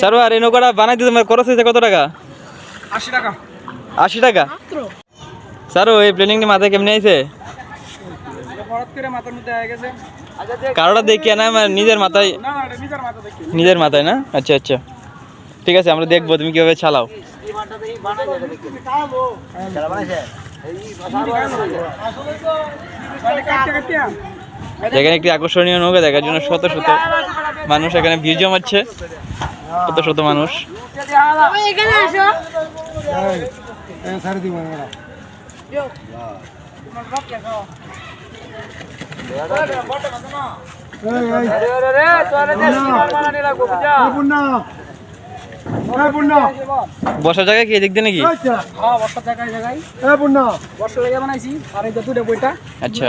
সারু আর এই নৌকাটা বানাইতে তোমার খরচ হয়েছে কত টাকা আশি টাকা আশি টাকা সারু এই প্ল্যানিংটা মাথায় কেমনি আইছে হয়ে কারোটা দেখিয়ে না আমার নিজের মাথায় নিজের মাথা দেখি নিজের মাথায় না আচ্ছা আচ্ছা ঠিক আছে আমরা দেখব তুমি কীভাবে চালাও মানে কাটতে কাটতে যেখানে একটি আকর্ষণীয় নৌকা, দেখার জন্য শত শত মানুষ এখানে ভিড় জমাচ্ছে। শত শত মানুষ। বসার জায়গা কি দিয়ে নাকি? জায়গায় জায়গায় আচ্ছা।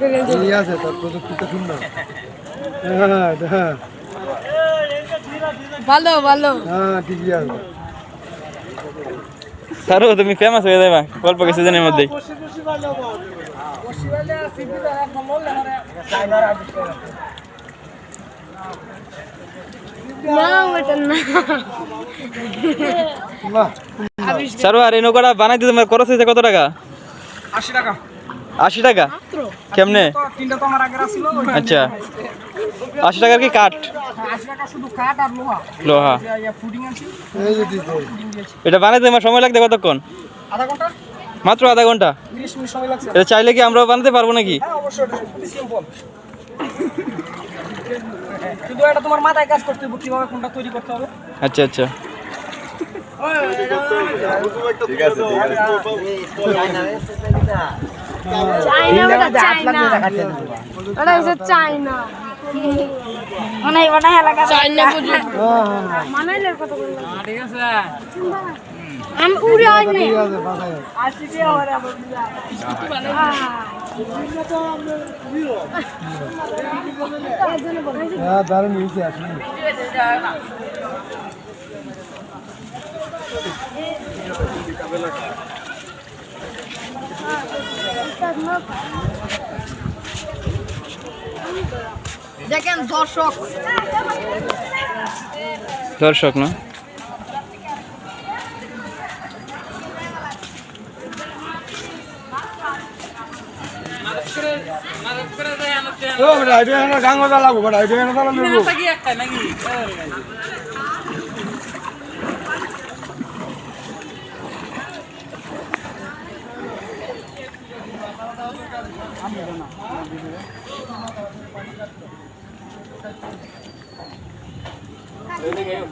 করে দিই ভালো ভালো। সারু তুমি ফেমাস হয়ে যাবা অল্প কিছুদিনের মধ্যেই। না ওটা না। সারু আর এই নৌকাটা বানাইতে তোমার খরচ হয়েছে কত টাকা? আশি টাকা। আশি টাকা কেমনে তিনটা তো আমার আগের আসছিল আচ্ছা আশি টাকার কি কাঠ আশি টাকা শুধু কাঠ আর লোহা এটা বানাতে তোমার সময় লাগবে কতক্ষণ আধা ঘণ্টা মাত্র আধা ঘণ্টা তিরিশ মিনিট সময় লাগছে এটা চাইলে কি আমরাও বানাতে পারব নাকি হ্যাঁ অবশ্যই এটা সিম্পল শুধু এটা তোমার মাথায় কাজ করতে হবে কীভাবে কোনটা তৈরি করতে হবে আচ্ছা আচ্ছা চাইনা ওটা চাইনা ওটা হচ্ছে চাইনা মানে ওটা এলাকা বুঝি মানে ঠিক আছে। আমি উড়ে দেখেন দর্শক। দর্শক না? ও ভাই আইডিয়া না গাঙ্গো লাগবো ভাই আইডিয়া না লাগবো Lên em.